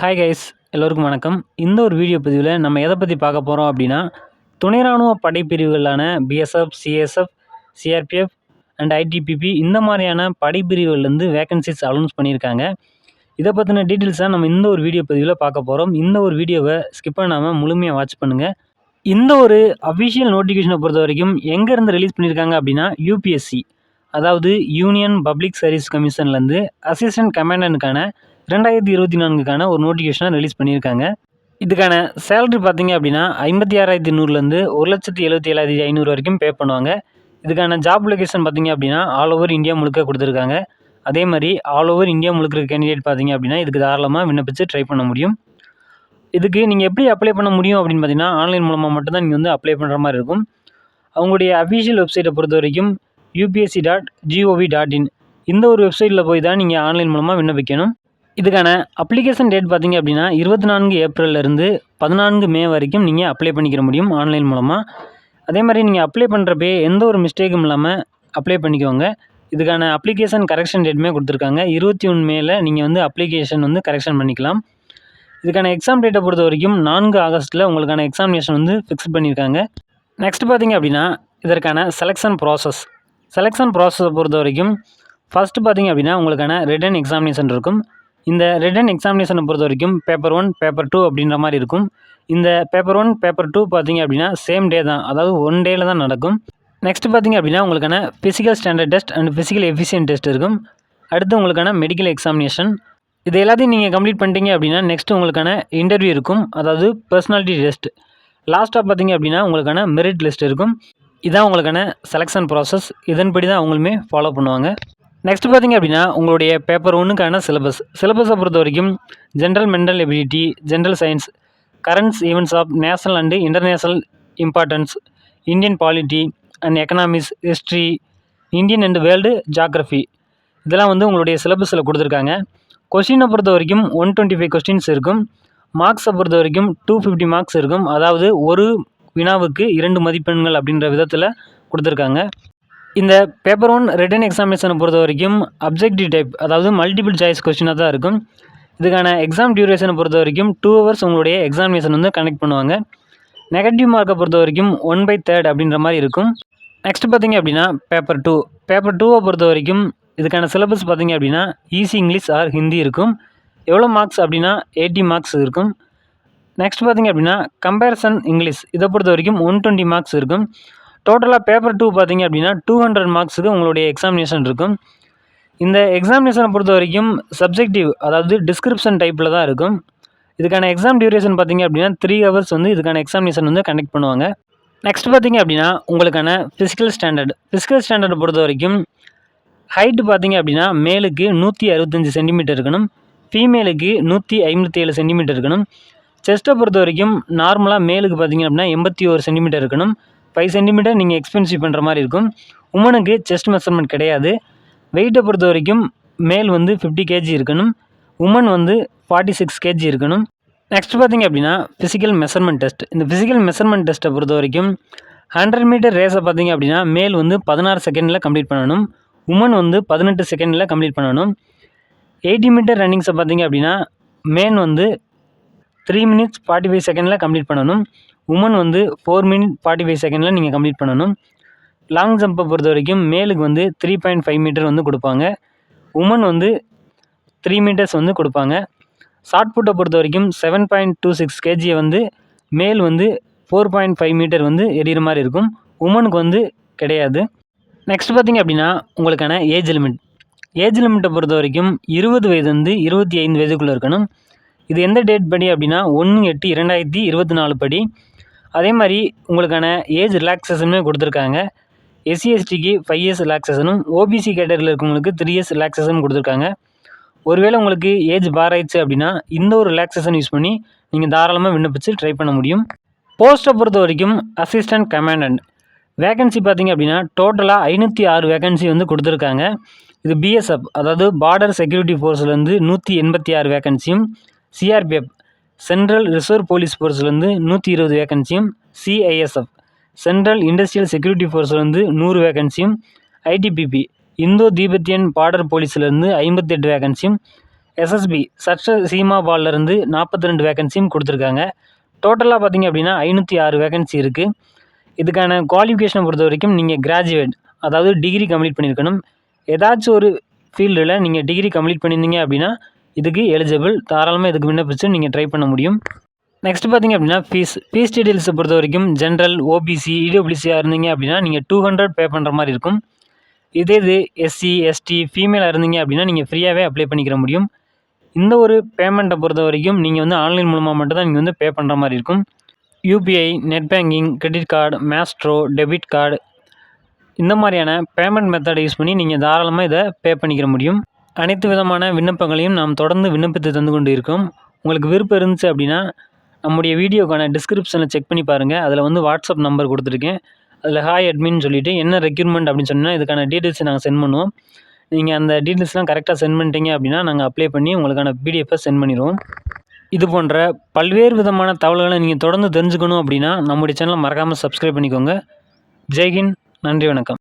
Hi guys எல்லோருக்கும் வணக்கம். இந்த ஒரு வீடியோ பதிவில் நம்ம எதை பற்றி பார்க்க போகிறோம் அப்படின்னா துணை ராணுவ படைப்பிரிவுகளான BSF CSF CRPF and ITBP இந்த மாதிரியான படைப்பிரிவுகள்லேருந்து வேகன்சிஸ் அனௌன்ஸ் பண்ணியிருக்காங்க. இதை பற்றின டீட்டெயில்ஸாக நம்ம இந்த ஒரு வீடியோ பதிவில் பார்க்க போகிறோம் இந்த ஒரு வீடியோவை ஸ்கிப் பண்ணாமல் முழுமையாக வாட்ச் பண்ணுங்கள் இந்த ஒரு அஃபிஷியல் நோட்டிஃபிகேஷனை பொறுத்த வரைக்கும் எங்கேருந்து ரிலீஸ் பண்ணியிருக்காங்க அப்படின்னா யூபிஎஸ்சி அதாவது யூனியன் பப்ளிக் சர்வீஸ் கமிஷன்லேருந்து அசிஸ்டன்ட் கமாண்டனுக்கான ரெண்டாயிரத்தி இருபத்தி நான்குக்கான ஒரு நோட்டிஃபிகேஷனை ரிலீஸ் பண்ணியிருக்காங்க. இதுக்கான சேலரி பார்த்தீங்க அப்படின்னா ஐம்பத்தி ஆறாயிரத்தி நூறுலேருந்து ஒரு லட்சத்தி எழுபத்தி ஏழாயிரத்தி ஐநூறு வரைக்கும் பே பண்ணுவாங்க. இதுக்கான ஜாப் லொகேஷன் பார்த்தீங்க அப்படின்னா ஆல் ஓவர் இந்தியா முழுக்க கொடுத்துருக்காங்க. அதே மாதிரி ஆல் ஓவர் இந்தியா முழுக்க கேண்டிடேட் பார்த்தீங்க அப்படின்னா இதுக்கு தாராளமாக விண்ணப்பித்து ட்ரை பண்ண முடியும். இதுக்கு நீங்கள் எப்படி அப்ளை பண்ண முடியும் அப்படின்னு பார்த்தீங்கன்னா ஆன்லைன் மூலமாக மட்டும்தான் நீங்கள் வந்து அப்ளை பண்ணுற மாதிரி இருக்கும். அவங்களுடைய அஃபிஷியல் வெப்சைட்டை பொறுத்த வரைக்கும் UPSC dot G O V dot in இந்த ஒரு வெப்சைட்டில் போய் தான் நீங்கள் ஆன்லைன் மூலமாக விண்ணப்பிக்கணும். இதுக்கான அப்ளிகேஷன் டேட் பார்த்தீங்க அப்படின்னா இருபத்தி நான்கு ஏப்ரல்லேருந்து பதினான்கு மே வரைக்கும் நீங்கள் அப்ளை பண்ணிக்கிற முடியும் ஆன்லைன் மூலமாக அதே மாதிரி நீங்கள் அப்ளை பண்ணுறப்பே எந்த ஒரு மிஸ்டேக்கும் இல்லாமல் அப்ளை பண்ணிக்கோங்க. இதுக்கான அப்ளிகேஷன் கரெக்ஷன் டேட்டுமே கொடுத்துருக்காங்க. இருபத்தி ஒன்று மேல நீங்கள் வந்து அப்ளிகேஷன் வந்து கரெக்ஷன் பண்ணிக்கலாம். இதுக்கான எக்ஸாம் டேட்டை பொறுத்த வரைக்கும் நான்கு ஆகஸ்ட்டில் உங்களுக்கான எக்ஸாமினேஷன் வந்து ஃபிக்ஸ் பண்ணியிருக்காங்க. நெக்ஸ்ட் பார்த்தீங்க அப்படின்னா இதற்கான செலெக்ஷன் ப்ராசஸ் செலெக்ஷன் ப்ராசஸை பொறுத்த வரைக்கும் ஃபஸ்ட்டு பார்த்தீங்க அப்படின்னா உங்களுக்கான ரிட்டன் எக்ஸாமினேஷன் இருக்கும். இந்த ரிட்டன் எக்ஸாமினேஷனை பொறுத்த வரைக்கும் பேப்பர் ஒன் பேப்பர் டூ அப்படின்ற மாதிரி இருக்கும். இந்த பேப்பர் ஒன் பேப்பர் டூ பார்த்தீங்க அப்படின்னா சேம் டே தான். அதாவது ஒன் டேயில் தான் நடக்கும். நெக்ஸ்ட் பார்த்தீங்க அப்படின்னா உங்களுக்கான physical standard test and physical efficient test இருக்கும். அடுத்து உங்களுக்கான மெடிக்கல் எக்ஸாமினேஷன் இது எல்லாத்தையும் நீங்கள் கம்ப்ளீட் பண்ணிட்டீங்க அப்படின்னா நெக்ஸ்ட் உங்களுக்கான இன்டர்வியூ இருக்கும். அதாவது பர்சனாலிட்டி டெஸ்ட் லாஸ்ட்டாக பார்த்தீங்க அப்படின்னா உங்களுக்கான மெரிட் லிஸ்ட் இருக்கும். இதான் உங்களுக்கான செலெக்ஷன் ப்ராசஸ் இதன்படி தான் அவங்களுமே ஃபாலோ பண்ணுவாங்க. நெக்ஸ்ட் பார்த்தீங்க அப்படின்னா உங்களுடைய பேப்பர் ஒன்றுக்கான சிலபஸ் சிலபஸை பொறுத்த வரைக்கும் general mental ability general science currents events of national and international importance Indian polity and economics history Indian and world geography இதெல்லாம் வந்து உங்களுடைய சிலபஸில் கொடுத்துருக்காங்க. கொஷினை பொறுத்த வரைக்கும் ஒன் டுவெண்ட்டி ஃபைவ் கொஸ்டின்ஸ் இருக்கும் மார்க்ஸை பொறுத்த வரைக்கும் டூ ஃபிஃப்டி மார்க்ஸ் இருக்கும். அதாவது ஒரு வினாவுக்கு இரண்டு மதிப்பெண்கள் அப்படின்ற விதத்தில் கொடுத்துருக்காங்க. இந்த பேப்பர் ஒன் ரிட்டன் எக்ஸாமினேஷனை பொறுத்த வரைக்கும் அப்ஜெக்டிவ் டைப் அதாவது மல்டிபிள் சாய்ஸ் கொஸ்டினாக தான் இருக்கும். இதுக்கான எக்ஸாம் டியூரேஷனை பொறுத்த வரைக்கும் டூ ஹவர்ஸ் உங்களுடைய எக்ஸாமினேஷன் வந்து கனெக்ட் பண்ணுவாங்க. நெகட்டிவ் மார்க்கை பொறுத்த வரைக்கும் ஒன் பை தேர்ட் அப்படின்ற மாதிரி இருக்கும். நெக்ஸ்ட் பார்த்தீங்க அப்படின்னா பேப்பர் டூ பேப்பர் டூவை பொறுத்த வரைக்கும் இதுக்கான சிலபஸ் பார்த்தீங்க அப்படின்னா ஈஸி இங்கிலீஷ் ஆர் ஹிந்தி இருக்கும். எவ்வளோ மார்க்ஸ் அப்படின்னா எயிட்டி மார்க்ஸ் இருக்கும். நெக்ஸ்ட் பார்த்தீங்க அப்படின்னா கம்பேரிசன் இங்கிலீஷ் இதை பொறுத்த வரைக்கும் ஒன் டுவெண்ட்டி மார்க்ஸ் இருக்கும். டோட்டலாக பேப்பர் டூ பார்த்தீங்க அப்படின்னா டூ ஹண்ட்ரட் மார்க்ஸுக்கு உங்களுடைய எக்ஸாமினேஷன் இருக்கும். இந்த எக்ஸாமினேஷனை பொறுத்த வரைக்கும் சப்ஜெக்டிவ் அதாவது டிஸ்கிரிப்ஷன் டைப்பில் தான் இருக்கும். இதுக்கான எக்ஸாம் டியூரேஷன் பார்த்தீங்க அப்படின்னா த்ரீ ஹவர்ஸ் வந்து இதுக்கான எக்ஸாமினேஷன் வந்து கண்டக்ட் பண்ணுவாங்க. நெக்ஸ்ட் பார்த்தீங்க அப்படின்னா உங்களுக்கான ஃபிசிக்கல் ஸ்டாண்டர்ட் ஃபிசிக்கல் ஸ்டாண்டர்டை பொறுத்த வரைக்கும் ஹைட்டு பார்த்தீங்க அப்படின்னா மேலுக்கு நூற்றி அறுபத்தஞ்சி சென்டிமீட்டர் இருக்கணும். ஃபீமேலுக்கு நூற்றி ஐம்பத்தி ஏழு சென்டிமீட்டர் இருக்கணும். செஸ்ட்டை பொறுத்த வரைக்கும் நார்மலாக மேலுக்கு பார்த்தீங்க அப்படின்னா எண்பத்தி ஒரு சென்டிமீட்டர் இருக்கணும். ஃபைவ் சென்டிமீட்டர் நீங்கள் எக்ஸ்பென்சிவ் பண்ணுற மாதிரி இருக்கும். உமனுக்கு செஸ்ட் மெஷர்மெண்ட் கிடையாது. வெயிட்டை பொறுத்த வரைக்கும் மேல் வந்து ஃபிஃப்டி கேஜி இருக்கணும். உமன் வந்து ஃபார்ட்டி சிக்ஸ் கேஜி இருக்கணும். நெக்ஸ்ட் பார்த்தீங்க அப்படின்னா ஃபிசிக்கல் மெஷர்மெண்ட் டெஸ்ட் இந்த ஃபிசிக்கல் மெஷர்மெண்ட் டெஸ்ட்டை பொறுத்த வரைக்கும் ஹண்ட்ரட் மீட்டர் ரேஸை பார்த்தீங்க அப்படின்னா மேல் வந்து பதினாறு செகண்டில் கம்ப்ளீட் பண்ணணும். உமன் வந்து பதினெட்டு செகண்டில் கம்ப்ளீட் பண்ணணும். எயிட்டி மீட்டர் ரன்னிங்ஸை பார்த்தீங்க அப்படின்னா மேன் வந்து த்ரீ மினிட்ஸ் ஃபார்ட்டி ஃபைவ் செகண்டில் கம்ப்ளீட் பண்ணணும். உமன் வந்து ஃபோர் மினிட் ஃபார்ட்டி ஃபைவ் செகண்டில் நீங்கள் கம்ப்ளீட் பண்ணணும். லாங் ஜம்பை பொறுத்த வரைக்கும் மேலுக்கு வந்து த்ரீ பாயிண்ட் ஃபைவ் மீட்டர் வந்து கொடுப்பாங்க. உமன் வந்து த்ரீ மீட்டர்ஸ் வந்து கொடுப்பாங்க. ஷார்ட் புட்டை பொறுத்த வரைக்கும் செவன் பாயிண்ட் டூ சிக்ஸ் கேஜியை வந்து மேல் வந்து ஃபோர் பாயிண்ட் ஃபைவ் மீட்டர் வந்து எறிகிற மாதிரி இருக்கும். உமனுக்கு வந்து கிடையாது. நெக்ஸ்ட் பார்த்திங்க அப்படின்னா உங்களுக்கான ஏஜ் லிமிட் ஏஜ் லிமிட்டை பொறுத்த வரைக்கும் இருபது வயது வந்து இருபத்தி ஐந்து வயதுக்குள்ளே இருக்கணும். இது எந்த டேட் படி அப்படின்னா ஒன்று எட்டு இரண்டாயிரத்தி இருபத்தி நாலு படி. அதே மாதிரி உங்களுக்கான ஏஜ் ரிலாக்ஸேஷனுமே கொடுத்துருக்காங்க. எஸ்சி எஸ்டிக்கு ஃபைவ் இயர்ஸ் ரிலாக்ஸேஷனும் ஓபிசி கேட்டகரியில் இருக்கவங்களுக்கு த்ரீ இயர்ஸ் ரிலாக்ஸேஷன் கொடுத்துருக்காங்க. ஒருவேளை உங்களுக்கு ஏஜ் பார் ஆயிடுச்சு அப்படின்னா இந்த ஒரு ரிலாக்ஸேஷன் யூஸ் பண்ணி நீங்கள் தாராளமாக விண்ணப்பிச்சு ட்ரை பண்ண முடியும். போஸ்ட்டை பொறுத்த வரைக்கும் அசிஸ்டன்ட் கமாண்டன்ட் வேகன்சி பார்த்தீங்க அப்படின்னா டோட்டலாக ஐநூற்றி ஆறு வேகன்சி வந்து கொடுத்துருக்காங்க. இது பிஎஸ்எஃப் அதாவது பார்டர் செக்யூரிட்டி ஃபோர்ஸ்லேருந்து நூற்றி எண்பத்தி ஆறு வேகன்சியும் சிஆர்பிஎஃப் சென்ட்ரல் ரிசர்வ் போலீஸ் ஃபோர்ஸ்லேருந்து நூற்றி இருபது வேகன்சியும் சிஐஎஸ்எஃப் சென்ட்ரல் இண்டஸ்ட்ரியல் செக்யூரிட்டி ஃபோர்ஸ்லேருந்து நூறு வேகன்சியும் ஐடிபிபி இந்தோ தீபத்தியன் பார்டர் போலீஸ்லேருந்து ஐம்பத்தெட்டு வேகன்சியும் எஸ்எஸ்பி சற்ற சீமா பால்லேருந்து நாற்பத்தி ரெண்டு வேகன்சியும் கொடுத்துருக்காங்க. டோட்டலாக பார்த்தீங்க அப்படின்னா ஐநூற்றி ஆறு வேகன்சி இருக்குது இதுக்கான குவாலிஃபிகேஷனை பொறுத்த வரைக்கும் நீங்கள் கிராஜுவேட் அதாவது டிகிரி கம்ப்ளீட் பண்ணியிருக்கணும் ஏதாச்சும் ஒரு ஃபீல்டில் நீங்கள் டிகிரி கம்ப்ளீட் பண்ணியிருந்தீங்க அப்படின்னா இதுக்கு எலிஜிபிள் தாராளமாக இதுக்கு விண்ணப்பிச்சு நீங்கள் ட்ரை பண்ண முடியும். நெக்ஸ்ட் பார்த்தீங்க அப்படின்னா ஃபீஸ் ஃபீஸ் டீட்டெயில்ஸை பொறுத்த வரைக்கும் ஜென்ரல் ஓபிசி இடபிள்யூசியாக இருந்தீங்க அப்படின்னா நீங்கள் டூ ஹண்ட்ரட் பே பண்ணுற மாதிரி இருக்கும். இதே இது எஸ்சி எஸ்டி ஃபீமேலாக இருந்தீங்க அப்படின்னா நீங்கள் ஃப்ரீயாகவே அப்ளை பண்ணிக்கிற முடியும். இந்த ஒரு பேமெண்ட்டை பொறுத்த வரைக்கும் நீங்கள் வந்து ஆன்லைன் மூலமாக மட்டும்தான் நீங்கள் வந்து பே பண்ணுற மாதிரி இருக்கும். UPI net banking credit card Maestro debit card இந்த மாதிரியான பேமெண்ட் மெத்தடை யூஸ் பண்ணி நீங்கள் தாராளமாக இதை பே பண்ணிக்கிற முடியும். அனைத்து விதமான விண்ணப்பங்களையும் நாம் தொடர்ந்து விண்ணப்பித்து தந்து கொண்டு இருக்கோம் உங்களுக்கு விருப்பம் இருந்துச்சு அப்படின்னா நம்முடைய வீடியோக்கான டிஸ்கிரிப்ஷனில் செக் பண்ணி பாருங்கள் அதில் வந்து வாட்ஸ்அப் நம்பர் கொடுத்துருக்கேன். அதில் ஹாய் அட்மின் சொல்லிவிட்டு என்ன ரெக்யூர்மெண்ட் அப்படின்னு சொன்னால் இதுக்கான டீட்டெயில்ஸை நாங்கள் சென்ட் பண்ணுவோம். நீங்கள் அந்த டீட்டெயில்ஸ்லாம் கரெக்டாக சென்ட் பண்ணிட்டீங்க அப்படின்னா நாங்கள் அப்ளை பண்ணி உங்களுக்கான பிடிஎஃபை சென்ட் பண்ணிடுவோம். இது போன்ற பல்வேறு விதமான தகவல்களை நீங்கள் தொடர்ந்து தெரிஞ்சுக்கணும் அப்படின்னா நம்முடைய சேனலை மறக்காமல் சப்ஸ்கிரைப் பண்ணிக்கோங்க. ஜெய்ஹிந்த். நன்றி வணக்கம்.